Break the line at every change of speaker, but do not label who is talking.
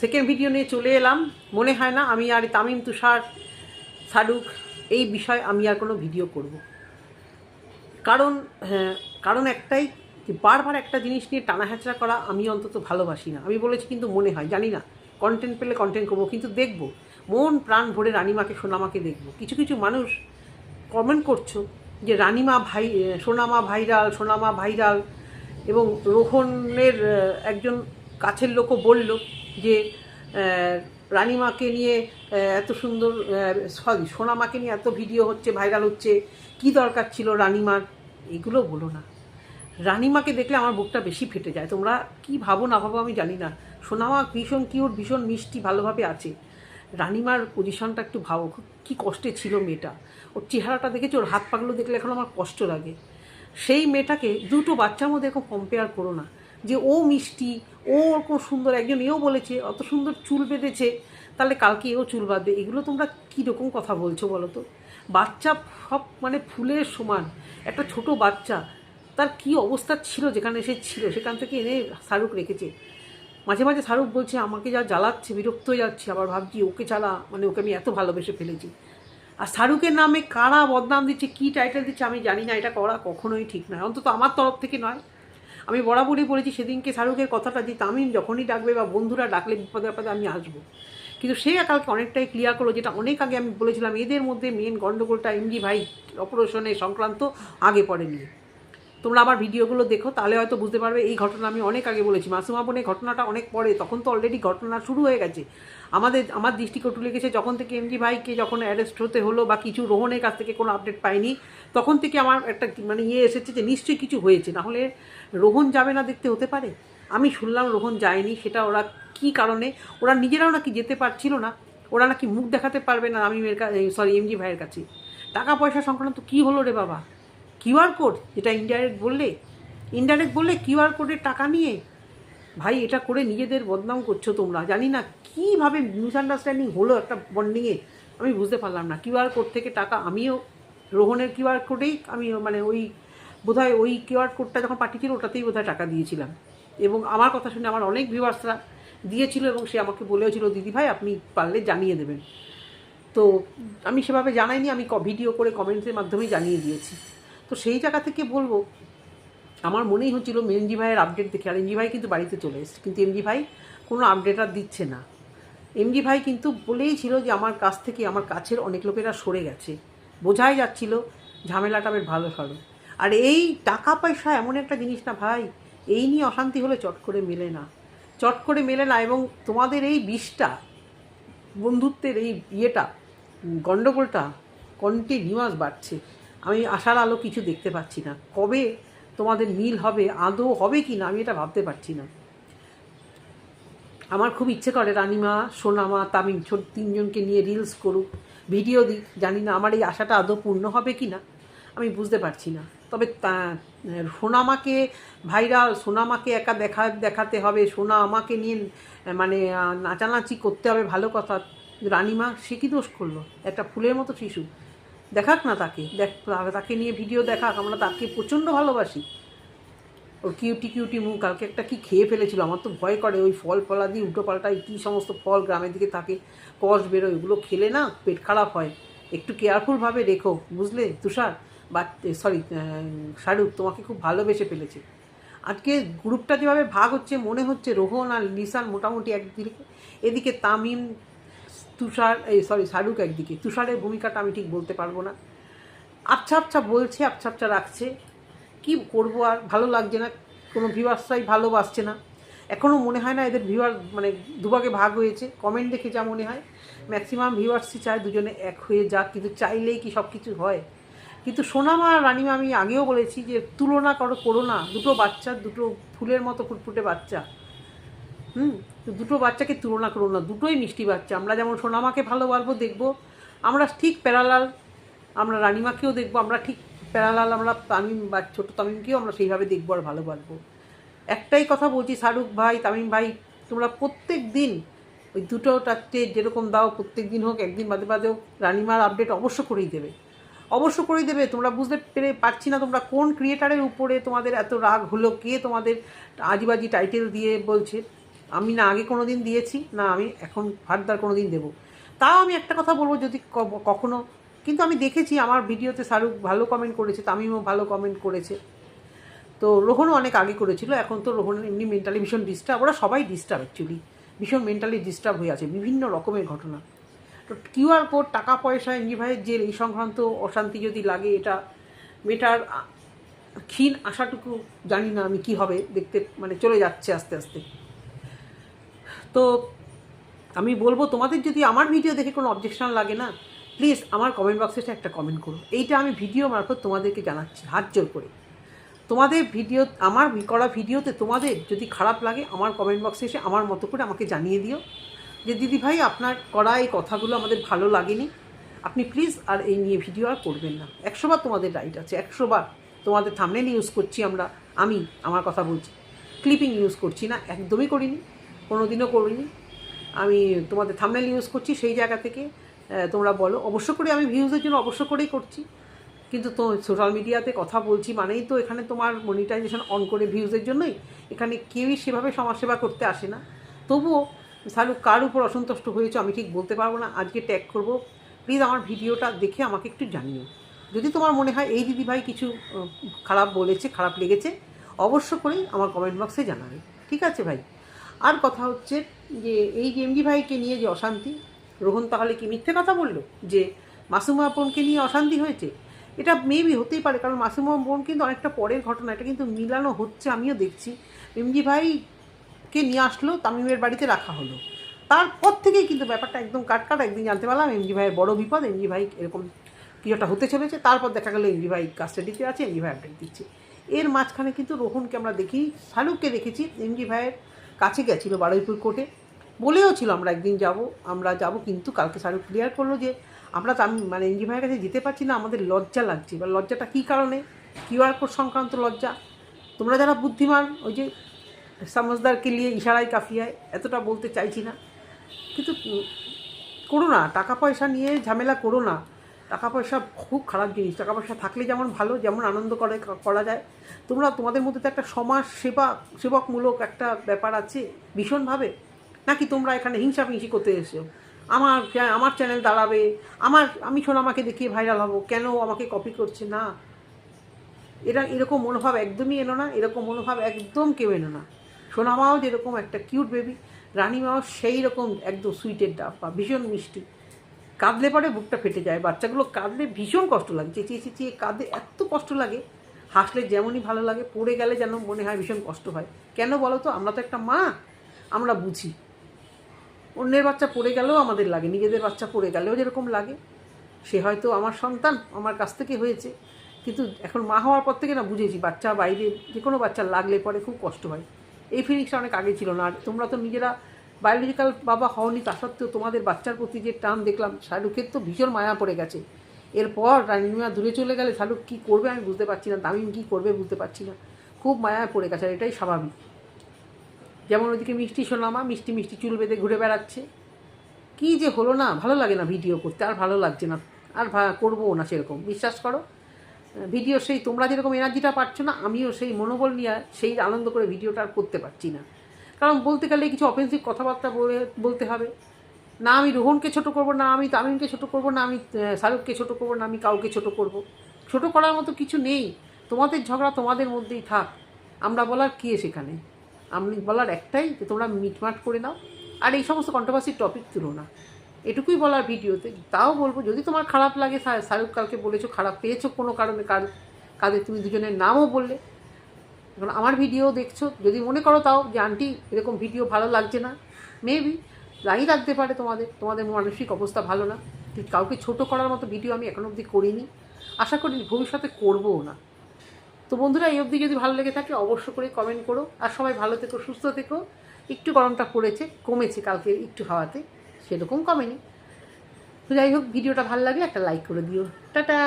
Second video নিয়ে চলে এলাম। মনে হয় না আমি আর তামিম তুষার শাহরুখ এই বিষয়ে আমি আর কোনো ভিডিও করব। কারণ হ্যাঁ, কারণ একটাই যে বারবার একটা জিনিস নিয়ে টানা হ্যাচড়া করা আমি অন্তত ভালোবাসি না। আমি বলেছি কিন্তু মনে হয় জানি না। কন্টেন্ট পেলে কন্টেন্ট করব কিন্তু দেখব। মন প্রাণ ভরে রানিমাকে সোনামাকে দেখব। কিছু কিছু মানুষ কমেন্ট করছ যে রানিমা ভাই সোনামা ভাইরাল সোনামা ভাইরাল এবং রোহনের একজন কাছের লোকও বলল যে রানিমাকে নিয়ে এত সুন্দর সরি, সোনামাকে নিয়ে এত ভিডিও হচ্ছে, ভাইরাল হচ্ছে, কি দরকার ছিল রানিমার? এগুলো বলো না। রানিমাকে দেখলে আমার বুকটা বেশি ফেটে যায়। তোমরা কি ভাবো না ভাবো আমি জানি না। সোনামা ভীষণ কিউট, ভীষণ মিষ্টি, ভালোভাবে আছে। রানিমার পজিশনটা একটু ভাবো কী কষ্টে ছিল মেয়েটা। ওর চেহারাটা দেখেছি? ওর হাত পাগুলো দেখলে এখন আমার কষ্ট লাগে। সেই মেয়েটাকে দুটো বাচ্চার মধ্যে এখন কম্পেয়ার করো না। যে ও মিষ্টি, ও ওরকম সুন্দর, একজন এও বলেছে, অত সুন্দর চুল বেঁধেছে, তাহলে কালকে এও চুল বাঁধবে। এগুলো তোমরা কীরকম কথা বলছো বলো তো? বাচ্চা সব মানে ফুলের সমান, একটা ছোট বাচ্চা, তার কি অবস্থা ছিল যেখানে সে ছিল? সেখান থেকে এনে শাহরুখ রেখেছে। মাঝে মাঝে শাহরুখ বলছে, আমাকে যা জ্বালাচ্ছে, বিরক্ত হয়ে যাচ্ছে, আবার ভাবছি ওকে জ্বালা মানে ওকে আমি এত ভালোবেসে ফেলেছি। আর শাহরুখের নামে কারা বদনাম দিচ্ছে, কী টাইটেল দিচ্ছে আমি জানি না, এটা করা কখনোই ঠিক নয়, অন্তত আমার তরফ থেকে নয়। আমি বরাবরই বলেছি, সেদিনকে শাহরুখের কথাটা যে তামিম যখনই ডাকবে বা বন্ধুরা ডাকলে বিপদে আপদে আমি আসব। কিন্তু সে কালকে অনেকটাই ক্লিয়ার করল, যেটা অনেক আগে আমি বলেছিলাম, এদের মধ্যে মেন গণ্ডগোলটা এমজি ভাই অপারেশনে সংক্রান্ত আগে পড়েনি। তোমরা আমার ভিডিওগুলো দেখো, তাহলে হয়তো বুঝতে পারবে, এই ঘটনা আমি অনেক আগে বলেছি। মাসুমা বোনের ঘটনাটা অনেক পরে, তখন তো অলরেডি ঘটনা শুরু হয়ে গেছে। আমাদের, আমার দৃষ্টিকটু লেগেছে, যখন থেকে এমজি ভাইকে যখন অ্যারেস্ট হতে হলো বা কিছু রোহনের কাছ থেকে কোনো আপডেট পাইনি, তখন থেকে আমার একটা মানে ইয়ে এসেছে যে নিশ্চয়ই কিছু হয়েছে নাহলে রোহন যাবে না দেখতে হতে পারে? আমি শুনলাম রোহন যায়নি, সেটা ওরা কি কারণে, ওরা নিজেরাও নাকি যেতে পারছিল না, ওরা নাকি মুখ দেখাতে পারবে না আমি সরি এমজি ভাইয়ের কাছে। টাকা পয়সা সংক্রান্ত কী হলো রে বাবা? কিউআর কোড, যেটা ইনডাইরেক্ট বললে ইনডাইরেক্ট বললে কিউআর কোডের টাকা নিয়ে, ভাই এটা করে নিজেদের বদনাম করছ তোমরা। জানি না কীভাবে মিসআন্ডারস্ট্যান্ডিং হলো একটা বন্ডিংয়ে আমি বুঝতে পারলাম না। কিউআর কোড থেকে টাকা আমিও, রোহনের কিউআর কোডেই আমি মানে ওই, বোধহয় ওই কিউআর কোডটা যখন পাঠিয়েছিল, ওটাতেই বোধহয় টাকা দিয়েছিলাম। এবং আমার কথা শুনে আমার অনেক ভিউয়ার্সরা দিয়েছিল এবং সে আমাকে বলেওছিল, দিদি ভাই, আপনি পারলে জানিয়ে দেবেন। তো আমি সেভাবে জানাইনি, আমি ভিডিও করে কমেন্টসের মাধ্যমেই জানিয়ে দিয়েছি। তো সেই জায়গা থেকে বলব, আমার মনেই হচ্ছিল এমজি ভাইয়ের আপডেট দেখে, আর এমজি ভাই কিন্তু বাড়িতে চলে এসেছে, কিন্তু এমজি ভাই কোনো আপডেট আর দিচ্ছে না। এমজি ভাই কিন্তু বলেই ছিল যে আমার কাছ থেকে, আমার কাছের অনেক লোকেরা সরে গেছে। বোঝাই যাচ্ছিল ঝামেলাটা বেশ ভালো সরো আর এই টাকা পয়সা এমন একটা জিনিস না ভাই, এই নিয়ে অশান্তি হলে চট করে মেলে না। চট করে মেলে না এবং তোমাদের এই বিষটা, বন্ধুত্বের এই ইয়েটা গণ্ডগোলটা কন্টিনিউয়াস বাড়ছে। আমি আশার আলো কিছু দেখতে পাচ্ছি না। কবে তোমাদের মিল হবে, আদৌ হবে কি না আমি এটা ভাবতে পারছি না। আমার খুব ইচ্ছে করে রানিমা, সোনামা, তামিম ছোট তিনজনকে নিয়ে রিলস করুক ভিডিও দিক। জানি না আমার এই আশাটা আদৌ পূর্ণ হবে কি না আমি বুঝতে পারছি না। তবে তা- সোনামাকে ভাইরাল সোনামাকে একা দেখা, দেখাতে হবে সোনা আমাকে নিয়ে মানে নাচানাচি করতে হবে, ভালো কথা। রানিমা, সে কি দোষ করল? একটা ফুলের মতো শিশু। দেখাক না তাকে। দেখ তাকে নিয়ে ভিডিও দেখাক, আমরা তাকে প্রচণ্ড ভালোবাসি। ওর কিউটি কিউটি মুখ, কালকে একটা কি খেয়ে ফেলেছিল, আমার তো ভয় করে, ওই ফল ফলা দিয়ে উল্টো পাল্টায় কী সমস্ত ফল গ্রামের দিকে থাকে, কষ বেরোয়, ওগুলো খেলে না পেট খারাপ হয়। একটু কেয়ারফুলভাবে রেখো, বুঝলে? তুষার বা সরি শাহরুখ, তোমাকে খুব ভালোবেসে ফেলেছে। আজকে গ্রুপটা যেভাবে ভাগ হচ্ছে, মনে হচ্ছে রোহন আর লিসান মোটামুটি একদিকে, এদিকে তামিম তুষার, এই সরি শাহরুখ একদিকে। তুষারের ভূমিকাটা আমি ঠিক বলতে পারব না। আচ্ছা আচ্ছা বলছে আচ্ছা আচ্ছা রাখছে। কি করব আর? ভালো লাগছে না। কোনো ভিউয়ার্সরাই ভালোবাসছে না। এখনও মনে হয় না এদের ভিউয়ার মানে দুভাগে ভাগ হয়েছে। কমেন্ট দেখে যা মনে হয়। ম্যাক্সিমাম ভিউয়ার্সই চায় দুজনে এক হয়ে যাক, কিন্তু চাইলেই কি সব কিছু হয়? কিন্তু সোনামা আর রানিমা, আমি আগেও বলেছি যে তুলনা করো করো না। দুটো বাচ্চা, দুটো ফুলের মতো ফুটফুটে বাচ্চা। হুম, তো দুটো বাচ্চাকে তুলনা করো না, দুটোই মিষ্টি বাচ্চা। আমরা যেমন সোনামাকে ভালোবাসবো, দেখব। আমরা ঠিক প্যারালাল, আমরা রানিমাকেও দেখব, আমরা ঠিক প্যারালাল, আমরা তামিম বা ছোটো তামিমকেও আমরা সেইভাবে দেখব আর ভালোবাসবো। একটাই কথা বলছি, শাহরুখ ভাই, তামিম ভাই, তোমরা প্রত্যেক দিন ওই দুটো চারটে যেরকম দাও, প্রত্যেক দিন হোক, একদিন বাদে বাদেও রানিমার আপডেট অবশ্য করেই দেবে। অবশ্য করেই দেবে, তোমরা বুঝতে পেরে পারছি না তোমরা কোন ক্রিয়েটারের উপরে তোমাদের এত রাগ হলো, কে তোমাদের আজিবাজি টাইটেল দিয়ে বলছে। আমি না আগে কোনো দিন দিয়েছি, না আমি এখন ফার্দার কোনো দিন দেবো। তাও আমি একটা কথা বলব, যদি কখনো, কিন্তু আমি দেখেছি আমার ভিডিওতে শাহরুখ ভালো কমেন্ট করেছে, তামিমও ভালো কমেন্ট করেছে। তো রোহনও অনেক আগে করেছিল, এখন তো রোহন এমনি মেন্টালি ভীষণ ডিস্টার্ব ওরা সবাই ডিস্টার্ব অ্যাকচুয়ালি ভীষণ মেন্টালি ডিস্টার্ব হয়ে আছে, বিভিন্ন রকমের ঘটনা। তো কিউআর কোড টাকা পয়সা, এমনি ভাইয়ের জেল, এই সংক্রান্ত অশান্তি যদি লাগে, এটা মেটার ক্ষীণ আশাটুকু জানি না আমি কি হবে, দেখতে মানে চলে যাচ্ছে আস্তে আস্তে। তো আমি বলব, তোমাদের যদি আমার ভিডিও দেখে কোনো অবজেকশন লাগে না প্লিজ আমার কমেন্ট বক্সে একটা কমেন্ট করো। এইটা আমি ভিডিও মারফত তোমাদেরকে জানাচ্ছি, হাত জোর করে। তোমাদের ভিডিও আমার করা ভিডিওতে তোমাদের যদি খারাপ লাগে, আমার কমেন্ট বক্সে এসে আমার মতো করে আমাকে জানিয়ে দিও। যে দিদি ভাই, আপনার করা এই কথাগুলো আমাদের ভালো লাগেনি। আপনি প্লিজ আর এই নিয়ে ভিডিও আর করবেন না। একশোবার তোমাদের রাইট আছে, একশোবার তোমাদের থামনেল ইউজ করছি আমরা, আমি আমার কথা বলছি। ক্লিপিং ইউজ করছি না, একদমই করিনি। কোনো দিনও করিনি। আমি তোমাদের থামনেল ইউজ করছি সেই জায়গা থেকে। তোমরা বলো। অবশ্য করে আমি ভিউজের জন্য অবশ্য করেই করছি। কিন্তু তো সোশ্যাল মিডিয়াতে কথা বলছি মানেই তো এখানে তোমার মনিটাইজেশন অন করে ভিউজের জন্যই। এখানে কেউই সেভাবে সমাজসেবা করতে আসে না। তবুও শাহরুখ কার উপর অসন্তুষ্ট হয়েছে আমি ঠিক বলতে পারব না। আজকে ট্যাগ করব। প্লিজ আমার ভিডিওটা দেখে আমাকে একটু জানিও। যদি তোমার মনে হয়, এই দিদিভাই কিছু খারাপ বলেছে, খারাপ লেগেছে, অবশ্য করেই আমার কমেন্ট বক্সে জানাবে। ঠিক আছে ভাই? আর কথা হচ্ছে যে এই এমডি ভাইকে নিয়ে যে অশান্তি, রোহন তাহলে কি মিথ্যে কথা বলল? যে মাসুমা বোনকে নিয়ে অশান্তি হয়েছে? এটা মেবি হতেই পারে, কারণ মাসুমা বোন কিন্তু অনেকটা পরের ঘটনা, এটা কিন্তু মিলানো হচ্ছে, আমিও দেখছি। এমজি ভাইকে নিয়ে আসলো, তামিমের বাড়িতে রাখা হলো। তারপর থেকেই কিন্তু ব্যাপারটা একদম কাটকাট, একদিন জানতে পারলাম এমজি ভাইয়ের বড় বিপদ এমজি ভাই এরকম কিছু একটা হতে চলেছে, তারপর দেখা গেলো এমজি ভাই কাস্টাডিতে আছে এমজি ভাই আপডেট দিচ্ছে। এর মাঝখানে কিন্তু রোহনকে আমরা দেখি, শাহরুখকে দেখেছি এমজি ভাইয়ের কাছে গেছিল বারুইপুর কোর্টে। বলেও ছিল, আমরা একদিন যাব, আমরা যাব। কিন্তু কালকে শাহরুখ ক্লিয়ার করল যে, আমরা মানে এনজি ভাইয়ের কাছে যেতে পারছি না, আমাদের লজ্জা লাগছে। এবার লজ্জাটা কী কারণে? কিউআর কোড সংক্রান্ত লজ্জা। তোমরা যারা বুদ্ধিমান, ওই যে সমজদারকে নিয়ে ইশারায় কাফিয়ায়, এতটা বলতে চাইছি না। কিন্তু করো না, টাকা পয়সা নিয়ে ঝামেলা করো না। টাকা পয়সা খুব খারাপ জিনিস। টাকা পয়সা থাকলে যেমন ভালো, যেমন আনন্দ করে, করা যায়। তোমরা, তোমাদের মধ্যে তো একটা সমাজ সেবা, সেবকমূলক একটা ব্যাপার আছে ভীষণভাবে। নাকি তোমরা এখানে হিংসা ফিংসি করতে এসেছ? আমার আমার চ্যানেল দাঁড়াবে। আমার, আমি শোন, আমাকে দেখিয়ে ভাইরাল হব। কেন আমাকে কপি করছে? না। এরা, এরকম মনোভাব একদমই এলো না। এরকম মনোভাব একদম কেউ এলো না। সোনামাও যেরকম একটা কিউট বেবি রানীমাও সেই রকম একদম সুইটের ডাব্বা ভীষণ মিষ্টি। কাঁদলে পরে বুকটা ফেটে যায়, বাচ্চাগুলো কাঁদলে ভীষণ কষ্ট লাগে, চেঁচিয়ে চেঁচিয়ে কাঁদে, এত কষ্ট লাগে। হাসলে যেমনই ভালো লাগে, পড়ে গেলে যেন মনে হয় ভীষণ কষ্ট হয়। কেন বলো তো? আমরা তো একটা মা, আমরা বুঝি। অন্যের বাচ্চা পড়ে গেলেও আমাদের লাগে, নিজেদের বাচ্চা পড়ে গেলেও যেরকম লাগে। সে হয়তো আমার সন্তান, আমার কাছ থেকে হয়েছে। কিন্তু এখন মা হওয়ার পর থেকে না বুঝেছি, বাচ্চা বাইরে যে কোনো বাচ্চা লাগলে পরে খুব কষ্ট হয়। এই ফিলিংসটা অনেক আগে ছিল না। আর তোমরা তো নিজেরা বায়োলজিক্যাল বাবা হওনি, তা সত্ত্বেও তোমাদের বাচ্চার প্রতি যে টান দেখলাম, শাহরুখের তো ভীষণ মায়া পড়ে গেছে। এরপর রানিমা দূরে চলে গেলে শাহরুখ কী করবে আমি বুঝতে পারছি না তামিম কী করবে বুঝতে পারছি না। খুব মায়ায় পড়ে গেছে আর এটাই স্বাভাবিক। যেমন ওইদিকে মিষ্টি সোনামা, মিষ্টি মিষ্টি চুল বেঁধে ঘুরে বেড়াচ্ছে। কী যে হলো না, ভালো লাগে না ভিডিও করতে, আর ভালো লাগছে না, আর করব না সেরকম, বিশ্বাস করো। ভিডিও সেই, তোমরা যেরকম এনার্জিটা পাচ্ছ না, আমিও সেই মনোবল নিয়ে সেই আনন্দ করে ভিডিওটা আর করতে পারছি না। কারণ বলতে গেলে কিছু অফেন্সিভ কথাবার্তা বলে, বলতে হবে। না আমি রোহনকে ছোট করব, না আমি তামিমকে ছোট করব, না আমি শাহরুখকে ছোট করব, না আমি কাউকে ছোট করব। ছোট করার মতো কিছু নেই। তোমাদের ঝগড়া তোমাদের মধ্যেই থাক। আমরা বলার কে সেখানে আমি বলার একটাই যে তোমরা মিটমাট করে নাও। আর এই সমস্ত কন্ট্রোভার্সির টপিক তুলো না। এটুকুই বলার ভিডিওতে। তাও বলব, যদি তোমার খারাপ লাগে শাহরুখ কালকে বলেছ, খারাপ পেয়েছ কোনো কারণে, কার কাদের তুমি দুজনের নামও বললে এখন আমার ভিডিও দেখছ, যদি মনে করো তাও যে, আন্টি, এরকম ভিডিও ভালো লাগছে না। মেবি লাই লাগতে পারে তোমাদের তোমাদের মানসিক অবস্থা ভালো না। কাউকে ছোট করার মতো ভিডিও আমি এখনও অবধি করিনি। আশা করি ভবিষ্যতে করবও না। তো বন্ধুরা, এই অবধি যদি ভালো লেগে থাকে অবশ্য করে কমেন্ট করো। আর সবাই ভালো থেকো, সুস্থ থেকো। একটু গরমটা পড়েছে, কমেছে কালকে একটু হাওয়াতে, সেরকম কমেনি। তো যাই হোক ভিডিওটা ভালো লাগলে একটা লাইক করে দিও। টাটা!